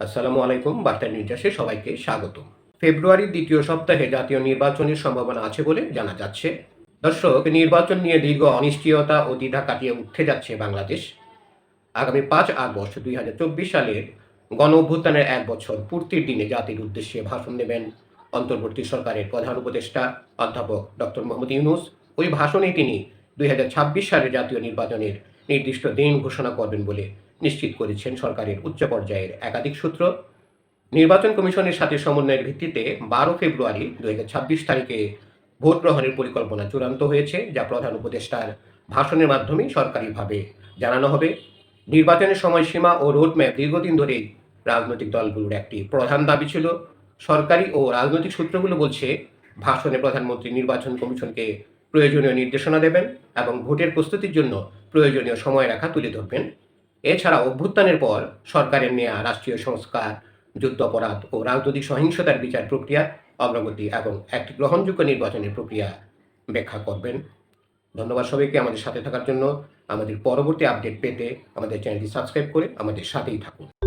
আসসালামু আলাইকুম, বার্তা নির্যাসে সবাইকে স্বাগত ফেব্রুয়ারির দ্বিতীয় সপ্তাহে জাতীয় নির্বাচনের সম্ভাবনা আছে বলে জানা যাচ্ছে। দর্শক, নির্বাচন নিয়ে দীর্ঘ অনিশ্চয়তা ও দ্বিধা কাটিয়ে উঠতে যাচ্ছে বাংলাদেশ। আগামী পাঁচ আগস্ট দুই হাজার চব্বিশ সালের গণ অভ্যুত্থানের এক বছর পূর্তির দিনে জাতির উদ্দেশ্যে ভাষণ দেবেন অন্তর্বর্তী সরকারের প্রধান উপদেষ্টা অধ্যাপক ডক্টর মোহাম্মদ ইউনুস। ওই ভাষণে তিনি দুই সালের জাতীয় নির্বাচনের নির্দিষ্ট দিন ঘোষণা করবেন বলে নিশ্চিত করেছেন সরকারের উচ্চ পর্যায়ের একাধিক সূত্র। নির্বাচন কমিশনের সাথে সমন্বয়ের ভিত্তিতে বারো ফেব্রুয়ারি দু হাজার ছাব্বিশ তারিখে ভোট গ্রহণের পরিকল্পনা চূড়ান্ত হয়েছে, যা প্রধান উপদেষ্টার ভাষণের মাধ্যমে সরকারিভাবে জানানো হবে। নির্বাচনের সময়সীমা ও রোডম্যাপ দীর্ঘদিন ধরেই রাজনৈতিক দলগুলোর একটি প্রধান দাবি ছিল। সরকারি ও রাজনৈতিক সূত্রগুলো বলছে, ভাষণে প্রধানমন্ত্রী নির্বাচন কমিশনকে প্রয়োজনীয় নির্দেশনা দেবেন এবং ভোটের প্রস্তুতির জন্য প্রয়োজনীয় সময় রাখা তুলে ধরবেন। এছাড়া অভ্যুত্থানের পর সরকারের নেয়া রাষ্ট্রীয় সংস্কার যুদ্ধাপরাধ ও রাজনৈতিক সহিংসতার বিচার প্রক্রিয়া অগ্রগতি এবং একটি গ্রহণযোগ্য নির্বাচনের প্রক্রিয়া ব্যাখ্যা করবেন। ধন্যবাদ সবাইকে আমাদের সাথে থাকার জন্য। আমাদের পরবর্তী আপডেট পেতে আমাদের চ্যানেলটি সাবস্ক্রাইব করে আমাদের সাথেই থাকুন।